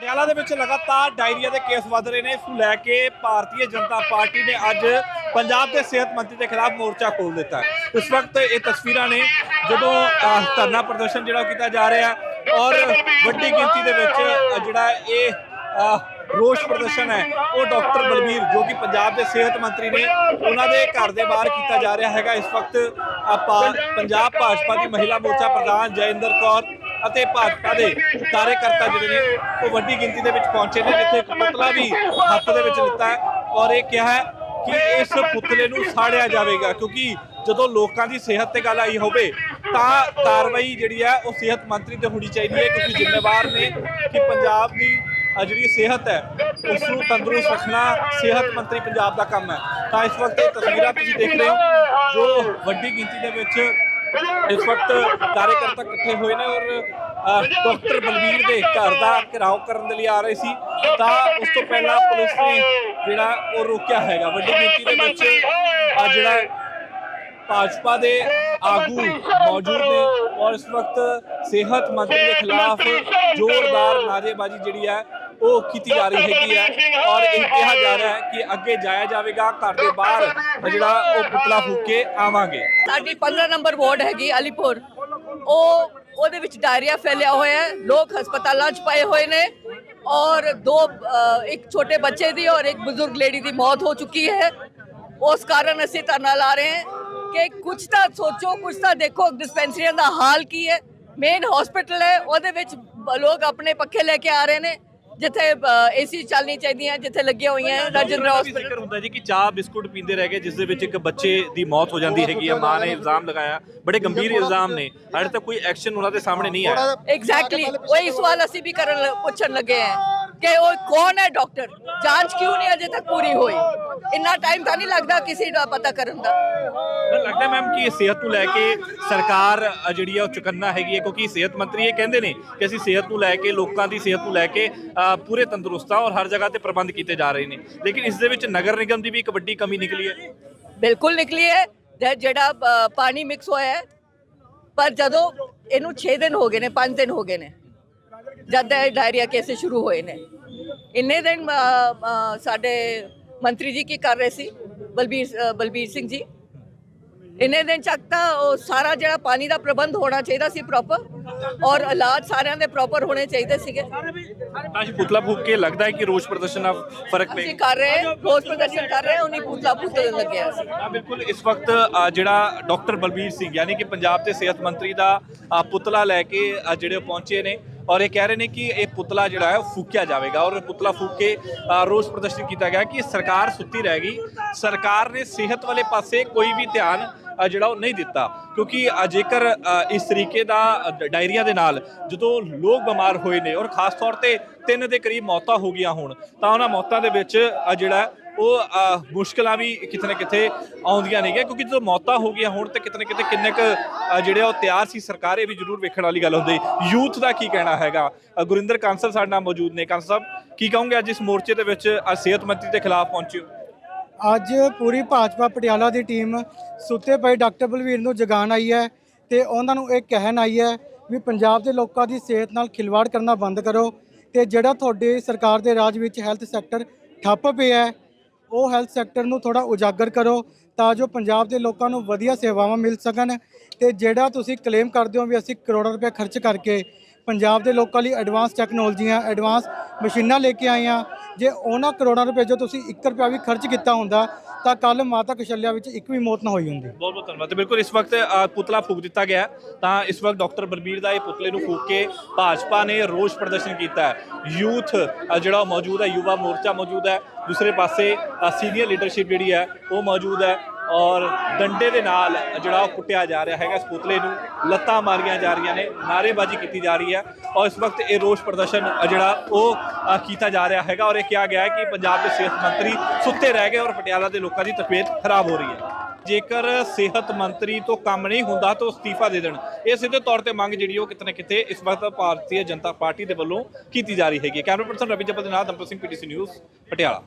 ਪਟਿਆਲਾ ਦੇ ਵਿੱਚ ਲਗਾਤਾਰ ਡਾਇਰੀਆ ਦੇ ਕੇਸ ਵੱਧ ਰਹੇ ਨੇ। ਇਸ ਨੂੰ ਲੈ ਕੇ ਭਾਰਤੀ ਜਨਤਾ ਪਾਰਟੀ ਨੇ ਅੱਜ ਪੰਜਾਬ ਦੇ ਸਿਹਤ ਮੰਤਰੀ ਦੇ ਖਿਲਾਫ ਮੋਰਚਾ ਖੋਲ ਦਿੱਤਾ ਇਸ ਵਕਤ ਇਹ ਤਸਵੀਰਾਂ ਨੇ ਜਦੋਂ ਧਰਨਾ ਪ੍ਰਦਰਸ਼ਨ ਜਿਹੜਾ ਉਹ ਕੀਤਾ ਜਾ ਰਿਹਾ ਔਰ ਵੱਡੀ ਗਿਣਤੀ ਦੇ ਵਿੱਚ ਜਿਹੜਾ ਇਹ ਰੋਸ ਪ੍ਰਦਰਸ਼ਨ ਹੈ, ਉਹ ਡਾਕਟਰ ਬਲਬੀਰ ਜੋ ਕਿ ਪੰਜਾਬ ਦੇ ਸਿਹਤ ਮੰਤਰੀ ਨੇ ਉਹਨਾਂ ਦੇ ਘਰ ਦੇ ਬਾਹਰ ਕੀਤਾ ਜਾ ਰਿਹਾ ਹੈਗਾ। ਇਸ ਵਕਤ ਆਪਾਂ ਪੰਜਾਬ ਭਾਜਪਾ ਦੀ ਮਹਿਲਾ ਮੋਰਚਾ ਪ੍ਰਧਾਨ ਜੈਇੰਦਰ ਕੌਰ ਅਤੇ ਭਾਜਪਾ ਦੇ ਕਾਰਜਕਰਤਾ ਜਿਹੜੇ ਨੇ, ਉਹ ਵੱਡੀ ਗਿਣਤੀ ਦੇ ਵਿੱਚ ਪਹੁੰਚੇ ਨੇ, ਜਿੱਥੇ ਇੱਕ ਪੁਤਲਾ ਵੀ ਹੱਥ ਦੇ ਵਿੱਚ ਲਿੱਤਾ ਹੈ ਔਰ ਇਹ ਕਿਹਾ ਹੈ ਕਿ ਇਸ ਪੁਤਲੇ ਨੂੰ ਸਾੜਿਆ ਜਾਵੇਗਾ, ਕਿਉਂਕਿ ਜਦੋਂ ਲੋਕਾਂ ਦੀ ਸਿਹਤ ਤੇ ਗੱਲ ਆਈ ਹੋਵੇ, ਤਾਂ ਕਾਰਵਾਈ ਜਿਹੜੀ ਹੈ, ਉਹ ਸਿਹਤ ਮੰਤਰੀ ਤੇ ਹੋਣੀ ਚਾਹੀਦੀ ਹੈ, ਕਿਉਂਕਿ ਜ਼ਿੰਮੇਵਾਰ ਨੇ ਕਿ ਪੰਜਾਬ ਦੀ ਜਿਹੜੀ ਸਿਹਤ ਹੈ, ਉਸ ਨੂੰ ਤੰਦਰੁਸਤ ਰੱਖਣਾ ਸਿਹਤ ਮੰਤਰੀ ਪੰਜਾਬ ਦਾ ਕੰਮ ਹੈ। ਤਾਂ ਇਸ ਵਕਤ ਇਹ ਤਸਵੀਰਾਂ ਤੁਸੀਂ ਦੇਖ ਰਹੇ ਹੋ, ਜੋ ਵੱਡੀ ਗਿਣਤੀ ਦੇ ਵਿੱਚ ਇਸ ਵਕਤ ਕਾਰਜਕਰਤਾ ਇਕੱਠੇ ਹੋਏ ਨੇ ਔਰ ਡਾਕਟਰ ਬਲਬੀਰ ਦੇ ਘਰ ਦਾ ਘਿਰਾਓ ਕਰਨ ਦੇ ਲਈ ਆ ਰਹੇ ਸੀ। ਤਾਂ ਉਸ ਤੋਂ ਪਹਿਲਾਂ ਪੁਲਿਸ ਨੇ ਜਿਹੜਾ ਉਹ ਰੋਕਿਆ ਹੈਗਾ। ਵੱਡੀ ਗਿਣਤੀ ਦੇ ਵਿੱਚ ਆ ਜਿਹੜਾ ਭਾਜਪਾ ਦੇ ਆਗੂ ਮੌਜੂਦ ਨੇ ਔਰ ਇਸ ਵਕਤ ਸਿਹਤ ਮੰਤਰੀ ਦੇ ਖਿਲਾਫ ਜ਼ੋਰਦਾਰ ਨਾਰੇਬਾਜ਼ੀ ਜਿਹੜੀ ਹੈ ਉਹ ਕੀਤੀ ਜਾ ਰਹੀ ਹੈਗੀ ਹੈ। ਔਰ ਇਹ ਕਿਹਾ ਜਾ ਰਿਹਾ ਹੈ ਕਿ ਅੱਗੇ ਜਾਇਆ ਜਾਵੇਗਾ ਘਰ ਦੇ ਬਾਹਰ ਜਿਹੜਾ ਉਹ ਪੁਤਲਾ ਫੂਕ ਕੇ ਆਵਾਂਗੇ। ਸਾਡੀ 15 ਨੰਬਰ ਵਾਰਡ ਹੈਗੀ ਅਲੀਪੁਰ। ਉਹ ਉਹਦੇ ਵਿੱਚ ਡਾਇਰੀਆ ਫੈਲਿਆ ਹੋਇਆ ਹੈ। ਲੋਕ ਹਸਪਤਾਲਾਂ 'ਚ ਪਏ ਹੋਏ ਨੇ। ਔਰ ਦੋ ਇੱਕ ਛੋਟੇ ਬੱਚੇ ਦੀ ਔਰ ਇੱਕ ਬਜ਼ੁਰਗ ਲੇਡੀ ਦੀ ਮੌਤ ਹੋ ਚੁੱਕੀ ਹੈ। ਉਸ ਕਾਰਨ ਅਸੀਂ ਧਰਨਾ ਲਾ ਰਹੇ ਹਾਂ ਕਿ ਕੁਝ ਤਾਂ ਸੋਚੋ ਕੁਝ ਤਾਂ ਦੇਖੋ ਡਿਸਪੈਂਸਰੀਆਂ ਦਾ ਹਾਲ ਕੀ ਹੈ। ਮੇਨ ਹਸਪੀਟਲ ਹੈ। ਉਹਦੇ ਵਿੱਚ ਲੋਕ ਆਪਣੇ ਪੱਖੇ ਲੈ ਕੇ ਆ ਰਹੇ ਨੇ। ਜਿੱਥੇ ਏਸੀ ਚੱਲਣੀ ਚਾਹੀਦੀਆਂ ਜਿੱਥੇ ਲੱਗੀਆਂ ਹੋਈਆਂ ਰਾਜਿੰਦਰਾ ਹਸਪੀਟਲ ਹੁੰਦਾ ਜੀ ਕਿ ਚਾਹ ਬਿਸਕੁਟ ਪੀਂਦੇ ਰਹਿ ਗਏ ਜਿਸ ਦੇ ਵਿੱਚ ਇੱਕ ਬੱਚੇ ਦੀ ਮੌਤ ਹੋ ਜਾਂਦੀ ਹੈਗੀ ਹੈ ਮਾਂ ਨੇ ਇਲਜ਼ਾਮ ਲਗਾਇਆ। ਬੜੇ ਗੰਭੀਰ ਇਲਜ਼ਾਮ ਨੇ। ਹਜੇ ਤੱਕ ਕੋਈ ਐਕਸ਼ਨ ਉਹਨਾਂ ਦੇ ਸਾਹਮਣੇ ਨਹੀਂ ਆਇਆ। ਐਗਜ਼ੈਕਟਲੀ ਉਹੀ ਸਵਾਲ ਅਸੀਂ ਵੀ ਕਰਨ ਪੁੱਛਣ ਲੱਗੇ ਆ। ਕਿ ਉਹ ਕੌਣ ਹੈ ਡਾਕਟਰ? ਜਾਂਚ ਕਿਉਂ ਨਹੀਂ ਅਜੇ ਤੱਕ ਪੂਰੀ ਹੋਈ? ਇੰਨਾ ਟਾਈਮ ਤਾਂ ਨਹੀਂ ਲੱਗਦਾ ਕਿਸੇ ਦਾ ਪਤਾ ਕਰਨ ਦਾ। ਲੱਗਦਾ ਮੈਮ ਕਿ ਸਿਹਤ ਨੂੰ ਲੈ ਕੇ ਸਰਕਾਰ ਜਿਹੜੀ ਹੈ ਉਹ ਚੁਕੰਨਾ ਹੈਗੀ ਹੈ ਕਿਉਂਕਿ ਸਿਹਤ ਮੰਤਰੀ ਇਹ ਕਹਿੰਦੇ ਨੇ ਕਿ ਅਸੀਂ ਸਿਹਤ ਨੂੰ ਲੈ ਕੇ ਲੋਕਾਂ ਦੀ ਸਿਹਤ ਨੂੰ ਲੈ ਕੇ ਪੂਰੇ ਤੰਦਰੁਸਤ ਆ ਔਰ ਹਰ ਜਗ੍ਹਾ ਤੇ ਪ੍ਰਬੰਧ ਕੀਤੇ ਜਾ ਰਹੇ ਨੇ। ਲੇਕਿਨ ਇਸ ਦੇ ਵਿੱਚ ਨਗਰ ਨਿਗਮ ਦੀ ਵੀ ਇੱਕ ਵੱਡੀ ਕਮੀ ਨਿਕਲੀ ਹੈ। ਬਿਲਕੁਲ ਨਿਕਲੀ ਹੈ। ਜਿਹੜਾ ਪਾਣੀ ਮਿਕਸ ਹੋਇਆ ਹੈ ਪਰ ਜਦੋਂ ਇਹਨੂੰ 6 ਦਿਨ ਹੋ ਗਏ ਨੇ 5 ਦਿਨ ਹੋ ਗਏ ਨੇ ਜਦ ਇਹ ਡਾਇਰੀਆ ਕੇਸ ਸ਼ੁਰੂ ਹੋਏ ਨੇ। ਇੰਨੇ ਦਿਨ ਸਾਡੇ ਮੰਤਰੀ ਜੀ ਕੀ ਕਰ ਰਹੇ ਸੀ? ਬਲਬੀਰ ਬਲਬੀਰ ਸਿੰਘ ਜੀ। ਇੰਨੇ ਦਿਨ ਚੱਕ ਤਾਂ ਉਹ ਸਾਰਾ ਜਿਹੜਾ ਪਾਣੀ ਦਾ ਪ੍ਰਬੰਧ ਹੋਣਾ ਚਾਹੀਦਾ ਸੀ ਪ੍ਰੋਪਰ ਔਰ ਇਲਾਜ ਸਾਰਿਆਂ ਦੇ ਪ੍ਰੋਪਰ ਹੋਣੇ ਚਾਹੀਦੇ ਸੀਗੇ। ਅਸੀਂ ਪੁਤਲਾ ਫੂਕ ਕੇ ਲੱਗਦਾ ਹੈ ਕਿ ਰੋਸ ਪ੍ਰਦਰਸ਼ਨ ਨਾਲ ਫ਼ਰਕ ਅਸੀਂ ਪਏਗਾ ਕਰ ਰਹੇ ਰੋਜ਼ ਪ੍ਰਦਰਸ਼ਨ ਕਰ ਰਹੇ ਉਨੀ ਪੁਤਲਾ ਪੁਤਲੇ ਲੱਗਿਆ ਸੀ। ਹਾਂ ਬਿਲਕੁਲ। ਇਸ ਵਕਤ ਜਿਹੜਾ ਡਾਕਟਰ ਬਲਬੀਰ ਸਿੰਘ ਯਾਨੀ ਕਿ ਪੰਜਾਬ ਦੇ ਸਿਹਤ ਮੰਤਰੀ ਦਾ ਪੁਤਲਾ ਲੈ ਕੇ ਜਿਹੜੇ ਪਹੁੰਚੇ ਨੇ ਔਰ ਇਹ ਕਹਿ ਰਹੇ ਨੇ ਕਿ ਇਹ ਪੁਤਲਾ ਜਿਹੜਾ ਹੈ ਉਹ ਫੂਕਿਆ ਜਾਵੇਗਾ ਔਰ ਇਹ ਪੁਤਲਾ ਫੂਕ ਕੇ ਰੋਸ ਪ੍ਰਦਰਸ਼ਨ ਕੀਤਾ ਗਿਆ ਕਿ ਸਰਕਾਰ ਸੁੱਤੀ ਰਹਿ ਗਈ ਸਰਕਾਰ ਨੇ ਸਿਹਤ ਵਾਲੇ ਪਾਸੇ ਕੋਈ ਵੀ ਧਿਆਨ ਜਿਹੜਾ ਉਹ ਨਹੀਂ ਦਿੱਤਾ। ਕਿਉਂਕਿ ਜੇਕਰ ਇਸ ਤਰੀਕੇ ਦਾ ਅ, ਡਾਇਰੀਆ ਦੇ ਨਾਲ ਜਦੋਂ ਲੋਕ ਬਿਮਾਰ ਹੋਏ ਨੇ ਔਰ ਖਾਸ ਤੌਰ ਤੇ ਤਿੰਨ ਦੇ ਕਰੀਬ ਮੌਤਾਂ ਹੋ ਗਈਆਂ ਹੋਣ ਤਾਂ ਉਹਨਾਂ ਮੌਤਾਂ ਦੇ ਵਿੱਚ ਜਿਹੜਾ ਉਹ ਅ, ਮੁਸ਼ਕਲਾਂ ਵੀ ਕਿਤੇ ਨਾ ਕਿਤੇ ਆਉਂਦੀਆਂ ਨੇਗੀਆਂ ਕਿਉਂਕਿ ਜਦੋਂ ਮੌਤਾਂ ਹੋ ਗਈਆਂ ਹੁਣ ਤੇ ਕਿਤੇ ਨਾ ਕਿਤੇ ਕਿੰਨੇ ਕੁ ਜਿਹੜੇ ਉਹ ਤਿਆਰ ਸੀ ਸਰਕਾਰ ਇਹ ਵੀ ਜ਼ਰੂਰ ਵੇਖਣ ਵਾਲੀ ਗੱਲ ਹੁੰਦੀ। ਯੂਥ ਦਾ ਕੀ ਕਹਿਣਾ ਹੈਗਾ? ਗੁਰਿੰਦਰ ਕਾਂਸਲ ਸਾਡੇ ਨਾਲ ਮੌਜੂਦ ਨੇ। ਕਾਂਸਲ ਸਾਹਿਬ ਕੀ ਕਹੋਗੇ ਅੱਜ ਇਸ ਮੋਰਚੇ ਦੇ ਵਿੱਚ ਸਿਹਤ ਮੰਤਰੀ ਦੇ ਖਿਲਾਫ ਪਹੁੰਚੇ ਅੱਜ ਪੂਰੀ ਭਾਜਪਾ ਪਟਿਆਲਾ ਦੀ ਟੀਮ ਸੁੱਤੇ ਪਏ ਡਾਕਟਰ ਬਲਵੀਰ ਨੂੰ ਜਗਾਉਣ ਆਈ ਹੈ ਤੇ ਉਹਨਾਂ ਨੂੰ ਇਹ ਕਹਿਣ ਆਈ ਹੈ ਵੀ ਪੰਜਾਬ ਦੇ ਲੋਕਾਂ ਦੀ ਸਿਹਤ ਨਾਲ ਖਿਲਵਾੜ ਕਰਨਾ ਬੰਦ ਕਰੋ ਤੇ ਜਿਹੜਾ ਤੁਹਾਡੇ ਸਰਕਾਰ ਦੇ ਰਾਜ ਵਿੱਚ ਹੈਲਥ ਸੈਕਟਰ ਠੱਪ ਪਿਆ ਹੈ ਉਹ ਹੈਲਥ ਸੈਕਟਰ ਨੂੰ ਥੋੜਾ ਉਜਾਗਰ ਕਰੋ ਤਾਂ ਜੋ ਪੰਜਾਬ ਦੇ ਲੋਕਾਂ ਨੂੰ ਵਧੀਆ ਸੇਵਾਵਾਂ ਮਿਲ ਸਕਣ ਤੇ ਜਿਹੜਾ ਤੁਸੀਂ ਕਲੇਮ ਕਰਦੇ ਹੋ ਵੀ ਅਸੀਂ ਕਰੋੜਾਂ ਰੁਪਏ ਖਰਚ ਕਰਕੇ ਪੰਜਾਬ ਦੇ ਲੋਕਾਂ ਲਈ ਐਡਵਾਂਸ ਟੈਕਨੋਲੋਜੀਆਂ ਐਡਵਾਂਸ ਮਸ਼ੀਨਾਂ ਲੈ ਕੇ ਆਏ ਹਾਂ ਜੇ ਉਹਨਾਂ ਕਰੋੜਾਂ ਰੁਪਏ ਜੋ ਤੁਸੀਂ 1 ਰੁਪਿਆ ਵੀ ਖਰਚ ਕੀਤਾ ਹੁੰਦਾ, ਤਾਂ ਕੱਲ ਮਾਤਾ ਕਸ਼ਲਿਆ ਵਿੱਚ ਇੱਕ ਵੀ ਮੌਤ ਨਾ ਹੋਈ ਹੁੰਦੀ। ਬਹੁਤ ਬਹੁਤ ਧੰਨਵਾਦ। ਤੇ ਬਿਲਕੁਲ ਇਸ ਵਕਤ ਪੁਤਲਾ ਫੂਕ ਦਿੱਤਾ ਗਿਆ ਤਾਂ ਇਸ ਵਕਤ ਡਾਕਟਰ ਬਲਬੀਰ ਦਾ ਇਹ ਪੁਤਲੇ ਨੂੰ ਫੂਕ ਕੇ ਭਾਜਪਾ ਨੇ ਰੋਸ ਪ੍ਰਦਰਸ਼ਨ ਕੀਤਾ ਹੈ। ਯੂਥ ਜਿਹੜਾ ਉਹ ਮੌਜੂਦ ਹੈ, ਯੁਵਾ ਮੋਰਚਾ ਮੌਜੂਦ ਹੈ। ਦੂਸਰੇ ਪਾਸੇ ਸੀਨੀਅਰ ਲੀਡਰਸ਼ਿਪ ਜਿਹੜੀ ਹੈ, ਉਹ ਮੌਜੂਦ ਹੈ। ਔਰ ਡੰਡੇ ਦੇ ਨਾਲ ਜਿਹੜਾ ਉਹ ਕੁੱਟਿਆ ਜਾ ਰਿਹਾ ਹੈਗਾ ਇਸ ਪੁਤਲੇ ਨੂੰ ਲੱਤਾਂ ਮਾਰੀਆਂ ਜਾ ਰਹੀਆਂ ਨੇ, ਨਾਅਰੇਬਾਜ਼ੀ ਕੀਤੀ ਜਾ ਰਹੀ ਹੈ ਔਰ ਇਸ ਵਕਤ ਇਹ ਰੋਸ ਪ੍ਰਦਰਸ਼ਨ ਜਿਹੜਾ ਉਹ ਕੀਤਾ ਜਾ ਰਿਹਾ ਹੈਗਾ ਔਰ ਇਹ ਕਿਹਾ ਗਿਆ ਹੈ ਕਿ ਪੰਜਾਬ ਦੇ ਸਿਹਤ ਮੰਤਰੀ ਸੁੱਤੇ ਰਹਿ ਗਏ ਔਰ ਪਟਿਆਲਾ ਦੇ ਲੋਕਾਂ ਦੀ ਤਬੀਅਤ ਖਰਾਬ ਹੋ ਰਹੀ ਹੈ। ਜੇਕਰ ਸਿਹਤ ਮੰਤਰੀ ਤੋਂ ਕੰਮ ਨਹੀਂ ਹੁੰਦਾ ਤਾਂ ਉਹ ਅਸਤੀਫਾ ਦੇ ਦੇਣ। ਇਹ ਸਿੱਧੇ ਤੌਰ ਤੇ ਮੰਗ ਜਿਹੜੀ ਉਹ ਕਿਤੇ ਨਾ ਕਿਤੇ ਇਸ ਵਕਤ ਭਾਰਤੀ ਜਨਤਾ ਪਾਰਟੀ ਦੇ ਵੱਲੋਂ ਕੀਤੀ ਜਾ ਰਹੀ ਹੈਗੀ ਕੈਮਰਾ ਪਰਸਨ ਰਵੀ ਜਪਲ ਦੇ ਨਾਲ ਦਮਪਤ ਸਿੰਘ, ਪੀਟੀਸੀ ਨਿਊਜ਼, ਪਟਿਆਲਾ।